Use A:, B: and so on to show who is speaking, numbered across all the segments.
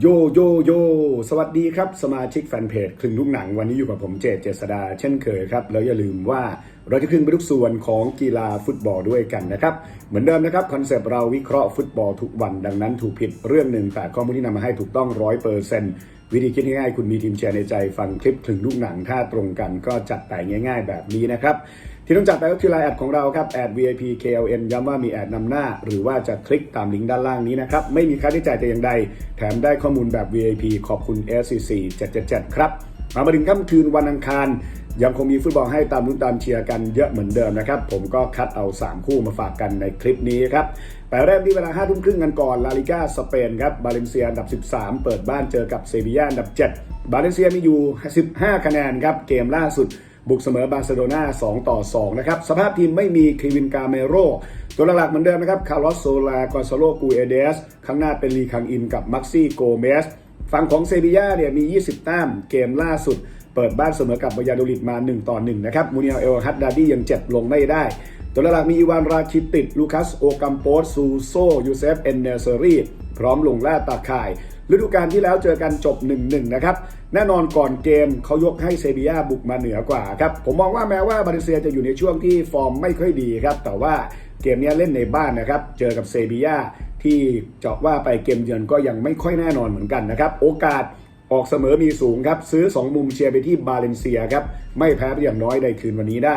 A: โยโยโย สวัสดีครับ สมาชิกแฟนเพจครึ่งลูกหนังวันนี้อยู่กับผมเจษเจษดาเช่นเคยครับ แล้วอย่าลืมว่าเราจะครึ่งไปทุกส่วนของกีฬาฟุตบอลด้วยกันนะครับ เหมือนเดิมนะครับ คอนเซปต์เราวิเคราะห์ฟุตบอลทุกวันดังนั้นถูกผิดเรื่องหนึ่งแต่ข้อมูลที่นำมาให้ถูกต้องร้อยเปอร์เซ็นต์วิธีคิดง่ายๆคุณมีทีมเชียร์ในใจฟังคลิปถึงลูกหนังถ้าตรงกันก็จัดแต่ง่าย ๆ แบบนี้นะครับ ที่ต้องจัดไปก็คือไลน์แอดของเราครับแอด VIP KLN ย้ำว่ามีแอดนำหน้า หรือว่าจะคลิกตามลิงก์ด้านล่างนี้นะครับ ไม่มีค่าใช้จ่ายแต่อย่างใด แถมได้ข้อมูลแบบ VIP ขอบคุณ SCC 777 ครับ มามาถึงค่ำคืนวันอังคารยังคงมีฟุตบอลให้ตามลุ้นตามเชียร์กันเยอะเหมือนเดิมนะครับ ผมก็คัดเอา 3 คู่มาฝากกันในคลิปนี้ครับไปเริ่มที่เวลา5ทุ่มครึ่งกันก่อน ลาลิก้าสเปนครับ บาเลนเซียอันดับ 13 เปิดบ้านเจอกับเซบียาอันดับ 7 บาเลนเซียมีอยู่ 15 คะแนนครับ เกมล่าสุด บุกเสมอบาร์เซโลนา2ต่อ2นะครับสภาพทีมไม่มีคริวินกาเมโรตัวหลักๆเหมือนเดิมนะครับคาร์ลอสโซลากอนซาโลกูเอเดสข้างหน้าเป็นลีคังอินกับมักซี่โกเมสฝั่งของเซบียาเนี่ยมี 20 แต้มเกมล่าสุด เปิดบ้านเสมอกับบายาโดลิดมา 1 ต่อ 1 นะครับ มูนิเอลเอลฮัตดาดี้ยังเจ็บลงไม่ได้ ตัวหลักมีอีวานราคิติด ลูคัส โอกัมโปสซูโซ ยูเซฟ เอนเนเซอรีพร้อมลงล่าตาข่าย ฤดูกาลที่แล้วเจอกันจบ 1-1 นะครับ แน่นอนก่อนเกมเขายกให้เซบียาบุกมาเหนือกว่าครับ ผมมองว่าแม้ว่าบาริเซียจะอยู่ในช่วงที่ฟอร์มไม่ค่อยดีครับ แต่ว่าเกมนี้เล่นในบ้านนะครับ เจอกับเซบียาที่เจาะว่าไปเกมเยือนก็ยังไม่ค่อยแน่นอนเหมือนกันนะครับ โอกาสออกเสมอมีสูงครับ ซื้อ 2 มุมเชียร์ไปที่บาเลนเซียครับ ไม่แพ้ไปอย่างน้อยในคืนวันนี้ได้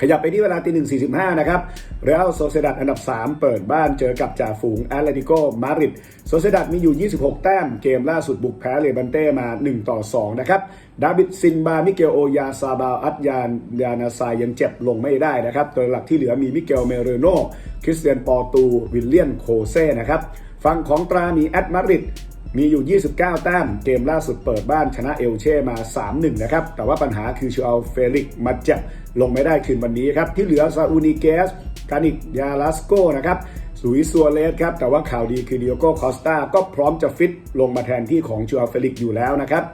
A: ขยับไปที่เวลาตีหนึ่งสี่สิบห้านะครับเรอัลโซเซดัดอันดับ 3 เปิดบ้านเจอกับจ่าฝูงแอตเลติโกมาดริดโซเซดัดมีอยู่ 26 แต้ม เกมล่าสุดบุกแพ้เลบันเต้มา 1 ต่อ 2 นะครับ ดาบิดซินบา มิเกลโอยาซาบาอัตยานยานาซายยังเจ็บลงไม่ได้นะครับ ตัวหลักที่เหลือมีมิเกลเมเรโน คริสเตียนปอตู วิลเลียนโคเซ่นะครับ ฝั่งของตรามีแอตมาดริด มีอยู่ 29 แต้ม เกมล่าสุดเปิดบ้านชนะเอลเช่มา 3-1 นะครับ แต่ว่าปัญหาคือชูอัลเฟลิกมาเจ็บลงไม่ได้คืนวันนี้ครับ ที่เหลือซาอูนิเกสกานิกยาลาสโกนะครับสุยซัวเลสครับ แต่ว่าข่าวดีคือดิโอโกคอสตาก็พร้อมจะฟิตลงมาแทนที่ของชูอัลเฟลิกอยู่แล้วนะครับ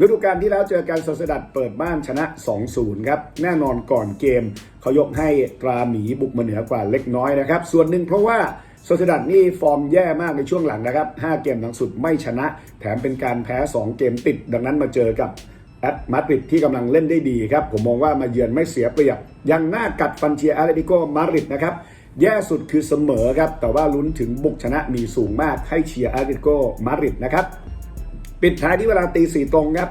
A: ฤดูกาลที่แล้วเจอกันโซเซดัดเปิดบ้านชนะ 2-0 ครับ แน่นอนก่อนเกม เขายกให้ตราหมีบุกมาเหนือกว่าเล็กน้อยนะครับ ส่วนหนึ่งเพราะว่า โซเซดัดนี่ฟอร์มแย่มากในช่วงหลังนะครับ 5 เกมหลังสุดไม่ชนะ แถมเป็นการแพ้ 2 เกมติด ดังนั้นมาเจอกับแอตมาดริดที่กำลังเล่นได้ดีครับ ผมมองว่ามาเยือนไม่เสียเปรียบ ยังน่ากัดฟันเชียร์อาร์เรติโกมาดริดนะครับ แย่สุดคือเสมอครับ แต่ว่าลุ้นถึงบุกชนะมีสูงมากให้เชียร์อาร์เรติโกมาดริดนะครับ ปิดท้ายที่เวลาตีสี่ตรงครับ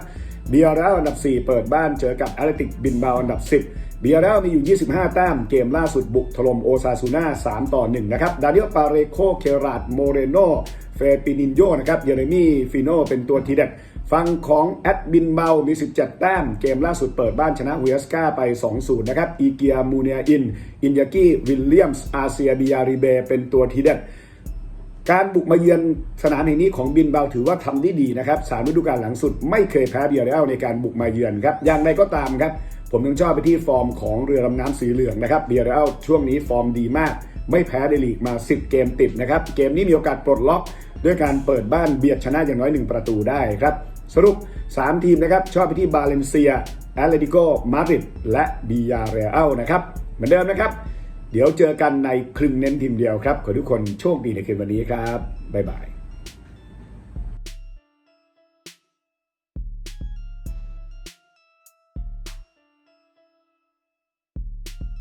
A: เบียร์รลอันดับ 4 เปิดบ้านเจอกับอตเลติกบินบาอันดับ 10 เบียร์เรลมีอยู่ 25 แต้ม เกมล่าสุดบุกถล่มโอซาซูน่า 3 ต่อ 1 นะครับ ดานิเอลปาเรโค เคราดโมเรโน เฟปินินโยนะครับ เยเรมี่ฟิโน เป็นตัวทีเด็ดฝั่งของแอดบินเบา มี 17 แต้ม เกมล่าสุดเปิดบ้านชนะเวสกาไป 2-0 นะครับ อีเกียมูเนียอิน อินยากิวิลเลียมส์อาเซียบิยาริเบ เป็นตัวทีเด็ดการบุกมาเยือนสนามแห่งนี้ของบินเบาถือว่าทำได้ดีนะครับสามฤดูกาลหลังสุดไม่เคยแพ้เบียร์เรลในการบุกมาเยือนครับ อย่างไรก็ตามครับ ผมยังชอบไปที่ฟอร์มของเรือลำน้ำสีเหลืองนะครับเบียร์เรลช่วงนี้ฟอร์มดีมาก ไม่แพ้ในลีกมา 10 เกมติดนะครับ เกมนี้มีโอกาสปลดล็อก ด้วยการเปิดบ้านเบียดชนะอย่างน้อย 1 ประตูได้ครับสรุป 3 ทีมนะครับ ชอบไปที่บาเลนเซียแอตเลติโกมาดริดและบียาเรอัลนะครับ เหมือนเดิมนะครับ เดี๋ยวเจอกันในครึ่งเน้นทีมเดียวครับ ขอทุกคนโชคดีในคืนวันนี้ครับ บ๊ายบาย